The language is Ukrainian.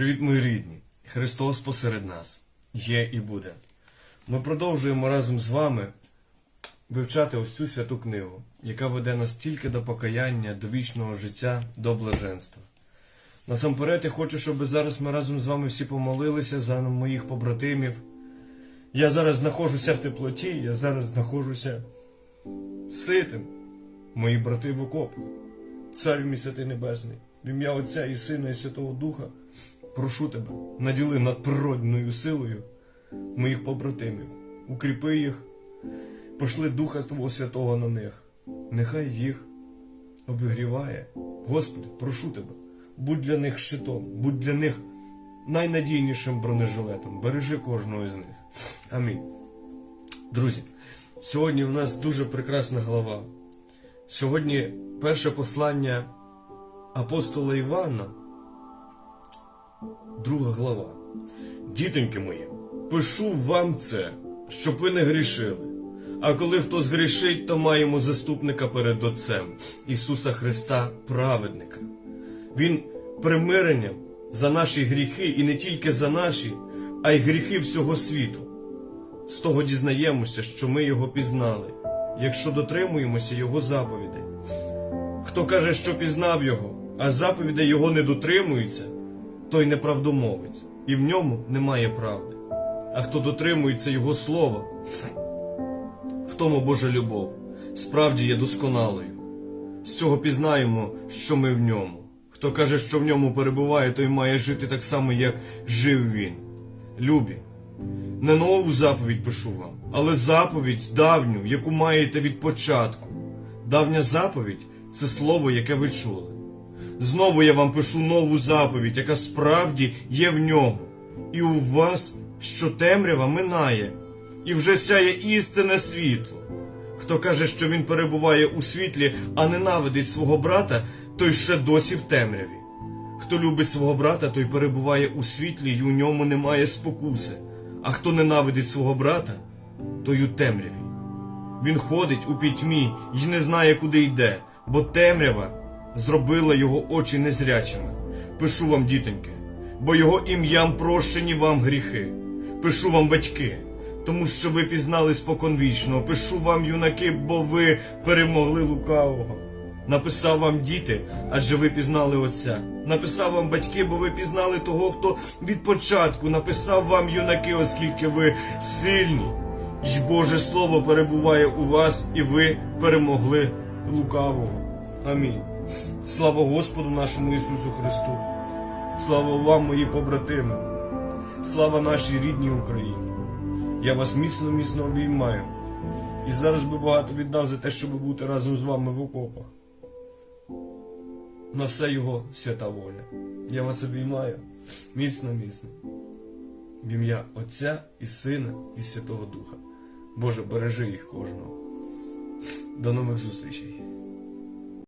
Привіт, мої рідні! Христос посеред нас є і буде. Ми продовжуємо разом з вами вивчати ось цю святу книгу, яка веде нас тільки до покаяння, до вічного життя, до блаженства. Насамперед, я хочу, щоб зараз ми разом з вами всі помолилися за моїх побратимів. Я зараз знаходжуся в теплоті, я зараз знаходжуся ситим. Мої брати в окопах. Царю мій святий небесний, в ім'я Отця і Сина і Святого Духа, прошу тебе, наділи надприродною силою моїх побратимів, укріпи їх, пошли Духа Твого Святого на них, нехай їх обігріває. Господи, прошу тебе, будь для них щитом, будь для них найнадійнішим бронежилетом. Бережи кожного з них. Амінь. Друзі, сьогодні в нас дуже прекрасна глава. Сьогодні перше послання апостола Івана, друга глава. Дітоньки мої, пишу вам це, щоб ви не грішили. А коли хто згрішить, то маємо заступника перед Отцем Ісуса Христа, праведника. Він примиренням за наші гріхи і не тільки за наші, а й гріхи всього світу. З того дізнаємося, що ми його пізнали, якщо дотримуємося його заповідей. Хто каже, що пізнав його, а заповідей його не дотримується, той неправдомовець, і в ньому немає правди. А хто дотримується його слова, в тому Божа любов справді є досконалою. З цього пізнаємо, що ми в ньому. Хто каже, що в ньому перебуває, той має жити так само, як жив він. Любі, не нову заповідь пишу вам, але заповідь давню, яку маєте від початку. Давня заповідь це слово, яке ви чули. Знову я вам пишу нову заповідь, яка справді є в ньому. І у вас, що темрява минає, і вже сяє істинне світло. Хто каже, що він перебуває у світлі, а ненавидить свого брата, той ще досі в темряві. Хто любить свого брата, той перебуває у світлі, і у ньому немає спокуси. А хто ненавидить свого брата, той у темряві. Він ходить у пітьмі і не знає, куди йде, бо темрява зробила його очі незрячими. Пишу вам, дітоньки, бо його ім'ям прощені вам гріхи. Пишу вам, батьки, тому що ви пізнали споконвічного. Пишу вам, юнаки, бо ви перемогли лукавого. Написав вам діти, адже ви пізнали Отця. Написав вам батьки, бо ви пізнали того, хто від початку написав вам юнаки, оскільки ви сильні. й Боже Слово перебуває у вас, і ви перемогли лукавого. Амінь. Слава Господу нашому Ісусу Христу. Слава вам, мої побратими. Слава нашій рідній Україні. Я вас міцно, міцно обіймаю. І зараз би багато віддав за те, щоб бути разом з вами в окопах. На все його свята воля. Я вас обіймаю міцно, міцно. В ім'я Отця і Сина і Святого Духа. Боже, бережи їх кожного. До нових зустрічей.